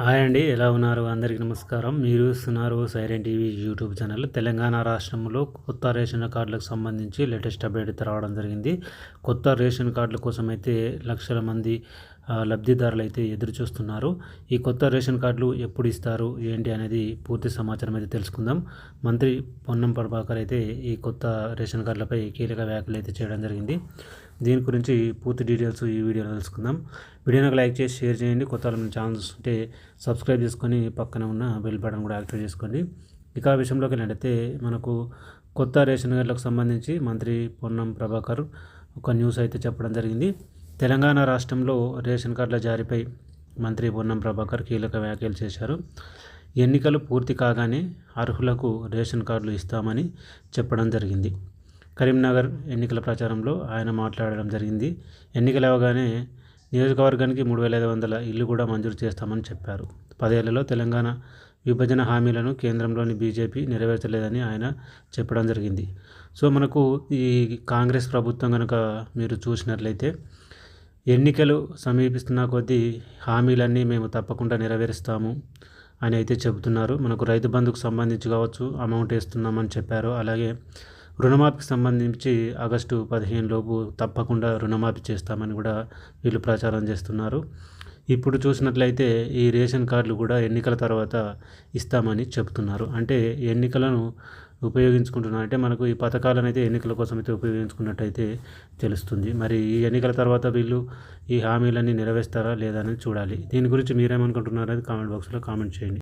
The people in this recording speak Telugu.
హాయ్ అండి ఎలా ఉన్నారు? అందరికీ నమస్కారం. మీరు చూస్తున్నారు సైరెంట్ టీవీ యూట్యూబ్ ఛానల్. తెలంగాణ రాష్ట్రంలో కొత్త రేషన్ కార్డులకు సంబంధించి లేటెస్ట్ అప్డేట్ రావడం జరిగింది. కొత్త రేషన్ కార్డుల కోసం అయితే లక్షల మంది లబ్ధిదారులు అయితే ఎదురు చూస్తున్నారు ఈ కొత్త రేషన్ కార్డులు ఎప్పుడు ఇస్తారు? ఏంటి అనేది పూర్తి సమాచారం అయితే తెలుసుకుందాం. మంత్రి పొన్నం ప్రభాకర్ అయితే ఈ కొత్త రేషన్ కార్డులపై కీలక వ్యాఖ్యలు అయితే చేయడం జరిగింది. దీని గురించి పూర్తి డీటెయిల్స్ ఈ వీడియోలో తెలుసుకుందాం. వీడియోని లైక్ చేసి షేర్ చేయండి. కొత్త ఛానల్స్ ఉంటే సబ్స్క్రైబ్ చేసుకొని పక్కన ఉన్న బెల్ బటన్ కూడా యాక్టివేట్ చేసుకోండి. ఇక ఆ విషయంలోకి వెళ్ళినట్టయితే మనకు కొత్త రేషన్ కార్డులకు సంబంధించి మంత్రి పొన్నం ప్రభాకర్ ఒక న్యూస్ అయితే చెప్పడం జరిగింది. తెలంగాణ రాష్ట్రంలో రేషన్ కార్డుల జారీపై మంత్రి పొన్నం ప్రభాకర్ కీలక వ్యాఖ్యలు చేశారు. ఎన్నికలు పూర్తి కాగానే అర్హులకు రేషన్ కార్డులు ఇస్తామని చెప్పడం జరిగింది. కరీంనగర్ ఎన్నికల ప్రచారంలో ఆయన మాట్లాడడం జరిగింది. ఎన్నికలు అవగానే నియోజకవర్గానికి మూడు వేల ఐదు వందల ఇల్లు కూడా మంజూరు చేస్తామని చెప్పారు. పదేళ్ళలో తెలంగాణ విభజన హామీలను కేంద్రంలోని బీజేపీ నెరవేర్చలేదని ఆయన చెప్పడం జరిగింది. సో మనకు ఈ కాంగ్రెస్ ప్రభుత్వం కనుక మీరు చూసినట్లయితే ఎన్నికలు సమీపిస్తున్న కొద్దీ హామీలన్నీ మేము తప్పకుండా నెరవేరుస్తాము అని అయితే చెబుతున్నారు. మనకు రైతు బంధుకు సంబంధించి కావచ్చు అమౌంట్ వేస్తున్నామని చెప్పారు. అలాగే రుణమాఫీకి సంబంధించి ఆగస్టు పదిహేను లోపు తప్పకుండా రుణమాఫీ చేస్తామని కూడా వీళ్ళు ప్రచారం చేస్తున్నారు. ఇప్పుడు చూసినట్లయితే ఈ రేషన్ కార్డులు కూడా ఎన్నికల తర్వాత ఇస్తామని చెబుతున్నారు అంటే ఎన్నికలను ఉపయోగించుకుంటున్నారు అంటే మనకు ఈ పథకాలను అయితే ఎన్నికల కోసం అయితే ఉపయోగించుకున్నట్టయితే తెలుస్తుంది. మరి ఈ ఎన్నికల తర్వాత వీళ్ళు ఈ హామీలన్నీ నెరవేస్తారా లేదా అనేది చూడాలి. దీని గురించి మీరేమనుకుంటున్నారో కామెంట్ బాక్స్లో కామెంట్ చేయండి.